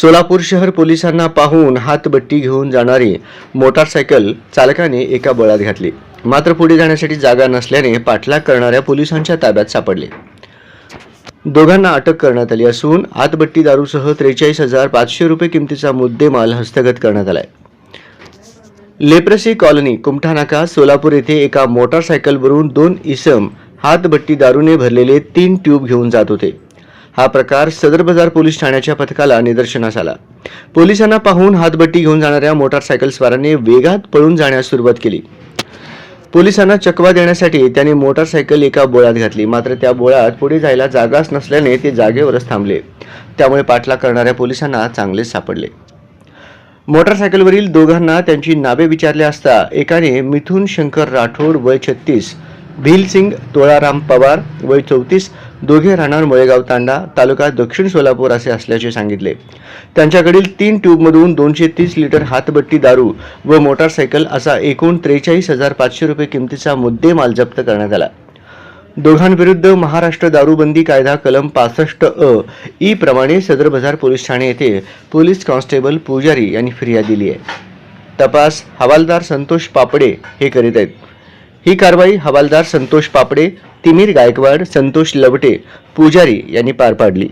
सोलापूर शहर पोलिसांना पाहून हातबट्टी घेऊन जाणारी मोटारसायकल चालकाने एका बळात घातली. मात्र पुढे जाण्यासाठी जागा नसल्याने पाठलाग करणाऱ्या पोलिसांच्या ताब्यात सापडले. दोघांना अटक करण्यात आली असून हातबट्टी दारूसह त्रेचाळीस हजार पाचशे रुपये किमतीचा मुद्देमाल हस्तगत करण्यात आलाय. लेप्रसी कॉलनी कुमठानाका सोलापूर येथे एका मोटारसायकलवरून दोन इसम हातबट्टी दारूने भरलेले तीन ट्यूब घेऊन जात होते. हा प्रकार सदर बाजार पोलीस ठाण्याच्या पथकाला निदर्शनास आला. पोलिसांना पाहून हातबट्टी घेऊन जाणाऱ्या मोटारसायकलस्वारांनी वेगात पळून जाण्यास सुरुवात केली. पोलिसांना चकवा देण्यासाठी त्यांनी मोटारसायकल एका बोळात घातली. मात्र त्या बोळात पुढे जायला जागाच नसल्याने ते जागेवरच थांबले. त्यामुळे पाठलाग करणाऱ्या पोलिसांना चांगलेच सापडले. मोटारसायकलवरील दोघांना त्यांची नावे विचारले असता एकाने मिथुन शंकर राठोड वय छत्तीस भीलसिंग तोळाराम पवार वय चौतीस दोघे राहणार मुळेगाव तांडा तालुका दक्षिण सोलापूर असे असल्याचे सांगितले. त्यांच्याकडील तीन ट्यूबमधून दोनशे तीस लिटर हातबट्टी दारू व मोटारसायकल असा एकूण त्रेचाळीस हजार पाचशे रुपये किमतीचा मुद्देमाल जप्त करण्यात आला. दोघांविरुद्ध महाराष्ट्र दारूबंदी कायदा कलम पासष्ट अ ई प्रमाणे सदर बाजार पोलीस ठाणे येथे पोलीस कॉन्स्टेबल पुजारी यांनी फिर्याद दिली आहे. तपास हवालदार संतोष पापडे हे करीत आहेत. ही कारवाई हवालदार संतोष पापडे तिमीर गायकवाड संतोष लवटे पुजारी यांनी पार पाडली.